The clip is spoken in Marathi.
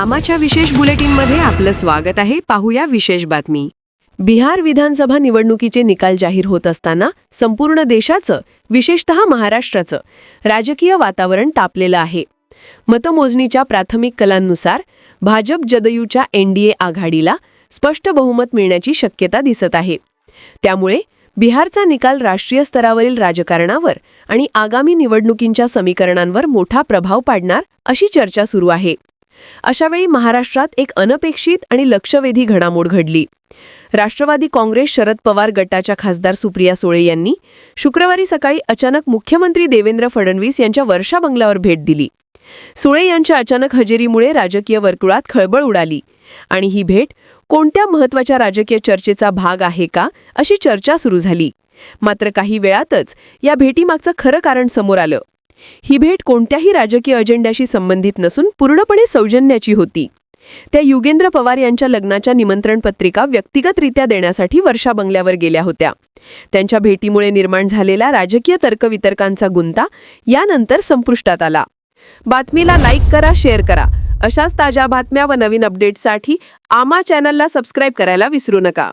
आमाच्या विशेष बुलेटिनमध्ये आपलं स्वागत आहे. पाहूया विशेष बातमी. बिहार विधानसभा निवडणुकीचे निकाल जाहीर होत असताना संपूर्ण देशाचं विशेषतः महाराष्ट्राचं राजकीय वातावरण तापलेलं आहे. मतमोजणीच्या प्राथमिक कलांनुसार भाजप जदयूच्या एनडीए आघाडीला स्पष्ट बहुमत मिळण्याची शक्यता दिसत आहे. त्यामुळे बिहारचा निकाल राष्ट्रीय स्तरावरील राजकारणावर आणि आगामी निवडणुकींच्या समीकरणांवर मोठा प्रभाव पाडणार अशी चर्चा सुरू आहे. अशावेळी महाराष्ट्रात एक अनपेक्षित आणि लक्षवेधी घडामोड घडली. राष्ट्रवादी काँग्रेस शरद पवार गटाच्या खासदार सुप्रिया सुळे यांनी शुक्रवारी सकाळी अचानक मुख्यमंत्री देवेंद्र फडणवीस यांच्या वर्षा बंगल्यावर भेट दिली. सुळे यांच्या अचानक हजेरीमुळे राजकीय वर्तुळात खळबळ उडाली. आणि ही भेट कोणत्या महत्त्वाच्या राजकीय चर्चेचा भाग आहे का अशी चर्चा सुरू झाली. मात्र काही वेळातच या भेटीमागचं खरं कारण समोर आलं. ही भेट कोणत्याही राजकीय अजेंड्याशी संबंधित नसून पूर्णपणे सौजन्याची होती. त्या युगेंद्र पवार यांच्या लग्नाच्या निमंत्रण पत्रिका व्यक्तिगतरित्या देण्यासाठी वर्षा बंगल्यावर गेल्या होत्या. त्यांच्या भेटीमुळे निर्माण झालेला राजकीय तर्कवितर्कांचा गुंता यानंतर संपुष्टात आला. बातमीला लाईक करा शेअर करा. अशाच ताज्या बातम्या व नवीन अपडेट्ससाठी आमा चॅनलला सबस्क्राईब करायला विसरू नका.